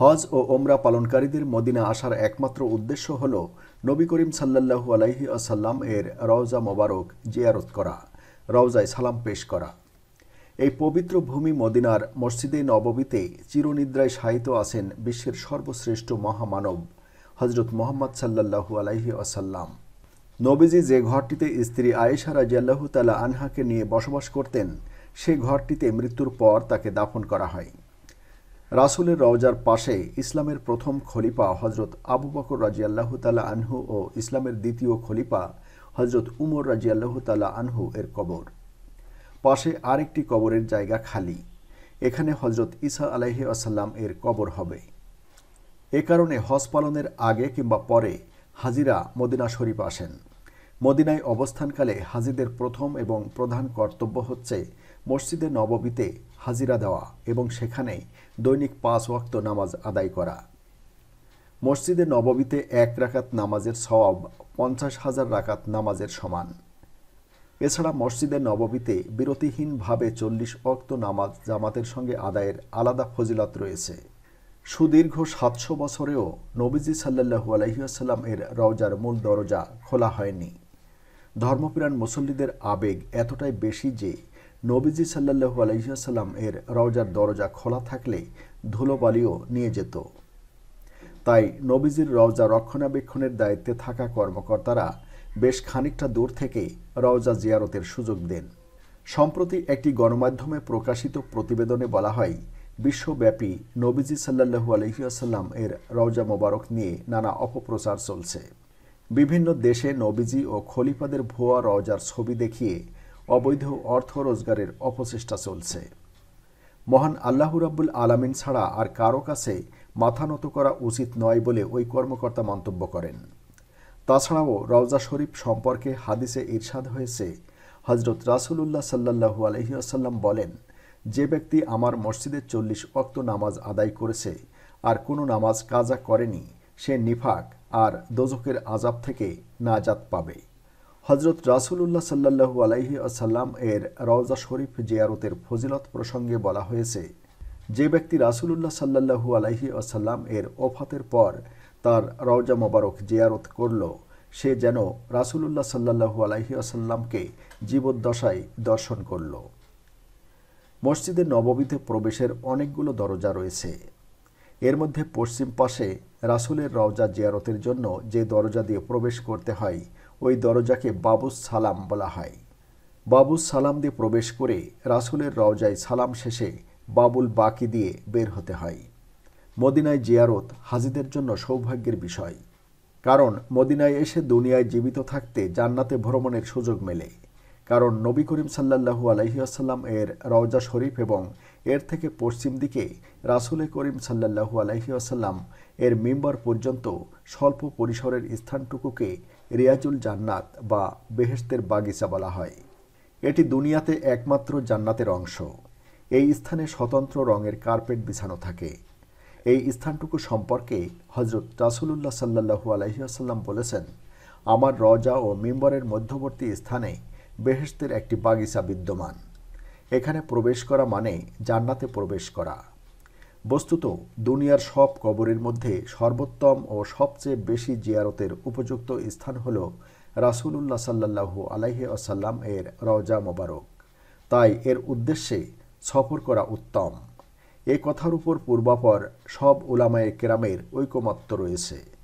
হজ ও ওমরা পালনকারীদের মদিনা আসার একমাত্র উদ্দেশ্য হল নবী করিম সাল্লাল্লাহু আলাইহি আসাল্লাম এর রওজা মোবারক জিয়ারত করা, রওজায় সালাম পেশ করা। এই পবিত্র ভূমি মদিনার মসজিদে নববীতে চিরনিদ্রায় শায়িত আছেন বিশ্বের সর্বশ্রেষ্ঠ মহামানব হজরত মোহাম্মদ সাল্লাল্লাহু আলাইহি আসাল্লাম নবীজি যে ঘরটিতে স্ত্রী আয়েশা রাজিয়াল্লাহু তালা আনহাকে নিয়ে বসবাস করতেন, সে ঘরটিতে মৃত্যুর পর তাকে দাফন করা হয়। রাসুলের রওজার পাশে ইসলামের প্রথম খলিফা হজরত আবু বকর রাজিয়াল্লাহু তালা আনহু ও ইসলামের দ্বিতীয় খলিফা হজরত উমর রাজিয়াল্লাহু তালা আনহু এর কবর। পাশে আরেকটি কবরের জায়গা খালি। এখানে হজরত ইসা আলাহি আসাল্লাম এর কবর হবে। এ কারণে হজ পালনের আগে কিংবা পরে হাজিরা মদিনা শরীফ আসেন। মদিনায় অবস্থানকালে হাজিদের প্রথম এবং প্রধান কর্তব্য হচ্ছে মসজিদে নববীতে হাজিরা দেওয়া এবং সেখানে দৈনিক পাঁচ ওয়াক্ত নামাজ আদায় করা। মসজিদে নববীতে এক রাকাত নামাজের সওয়াব পঞ্চাশ হাজার রাকাত নামাজের সমান। এছাড়া মসজিদে নববীতে বিরতিহীনভাবে চল্লিশ অক্ত নামাজ জামাতের সঙ্গে আদায়ের আলাদা ফজিলত রয়েছে। সুদীর্ঘ সাতশো বছরেও নবীজি সাল্লাহু আলহিহাসাল্লাম এর রওজার মূল দরজা খোলা হয়নি। ধর্মপ্রাণ মুসল্লিদের আবেগ এতটাই বেশি যে নবীজি সাল্লাহু আলহিহাসাল্লাম এর রওজার দরজা খোলা থাকলে ধুলোবালিও নিয়ে যেত। তাই নবীজির রওজা রক্ষণাবেক্ষণের দায়িত্বে থাকা কর্মকর্তারা বেশ খানিকটা দূর থেকে রওজা জিয়ারতের সুযোগ দেন। সম্প্রতি একটি গণমাধ্যমে প্রকাশিত প্রতিবেদনে বলা হয়, বিশ্বব্যাপী নবীজি সাল্লাহু আলহিউসাল্লাম এর রওজা মোবারক নিয়ে নানা অপপ্রচার চলছে। বিভিন্ন দেশে নবীজি ও খলিফাদের ভুয়া রওজার ছবি দেখিয়ে অবৈধ অর্থ রোজগারের অপচেষ্টা চলছে। মহান আল্লাহ রাব্বুল আলামিন ছাড়া আর কারও কাছে মাথা নত করা উচিত নয় বলে ওই কর্মকর্তা মন্তব্য করেন। তাছাড়াও রওজা শরীফ সম্পর্কে হাদিসে ইরশাদ হয়েছে। হজরত রাসুলুল্লাহ সাল্লাহু আলহিউসাল্লাম বলেন, যে ব্যক্তি আমার মসজিদে চল্লিশ অক্ত নামাজ আদায় করেছে আর কোনো নামাজ কাজা করেনি, সে নিফাক আর দোজকের আজাব থেকে নাজাত পাবে। হজরত রাসুলুল্লাহ সাল্লাহু আলাইহি আসাল্লাম এর রওজা শরীফ জিয়ারতের ফজিলত প্রসঙ্গে বলা হয়েছে, যে ব্যক্তি রাসুলুল্লাহ সাল্লাহু আলাইহি আসাল্লাম এর ওফাতের পর তার রওজা মোবারক জিয়ারত করল, সে যেন রাসুলুল্লাহ সাল্লাহু আলাইহি আসাল্লামকে জীবদ্দশায় দর্শন করল। মসজিদে নববীতে প্রবেশের অনেকগুলো দরজা রয়েছে। এর মধ্যে পশ্চিম পাশে রাসুলের রওজা জিয়ারতের জন্য যে দরজা দিয়ে প্রবেশ করতে হয় ওই দরজাকে বাবুস সালাম বলা হয়। বাবুস সালাম দিয়ে প্রবেশ করে রাসুলের রওজায় সালাম শেষে বাবুল বাকি দিয়ে বের হতে হয়। মদিনায় জিয়ারত হাজিদের জন্য সৌভাগ্যের বিষয়। কারণ মদিনায় এসে দুনিয়ায় জীবিত থাকতে জান্নাতে ভ্রমণের সুযোগ মেলে। কারণ নবী করিম সাল্লাহু আলহিহাসাল্লাম এর রওজা শরীফ এবং এর থেকে পশ্চিম দিকে রাসুলে করিম সাল্লাহু আলহিহাসাল্লাম এর মেম্বার পর্যন্ত স্বল্প পরিসরের স্থানটুকুকে রিয়াজুল জান্নাত বা বেহেস্তের বাগিচা বলা হয়। এটি দুনিয়াতে একমাত্র জান্নাতের অংশ। এই স্থানে স্বতন্ত্র রঙের কার্পেট বিছানো থাকে। এই স্থানটুকু সম্পর্কে হজরত রাসুলুল্লাহ সাল্লাহু আলহিহাসাল্লাম বলেছেন, আমার রজা ও মেম্বরের মধ্যবর্তী স্থানে বেহেস্তের একটি বাগিচা বিদ্যমান। এখানে প্রবেশ করা মানে জান্নাতে প্রবেশ করা। বস্তুত দুনিয়ার সব কবরের মধ্যে সর্বোত্তম ও সবচেয়ে বেশি জিয়ারতের উপযুক্ত স্থান হল রাসুলুল্লাহ সাল্লাহু আলাইহি আসাল্লাম এর রওজা মোবারক। তাই এর উদ্দেশ্যে সফর করা উত্তম। এ কথার উপর পূর্বাপর সব ওলামায়ে কেরামের ঐকমত্য রয়েছে।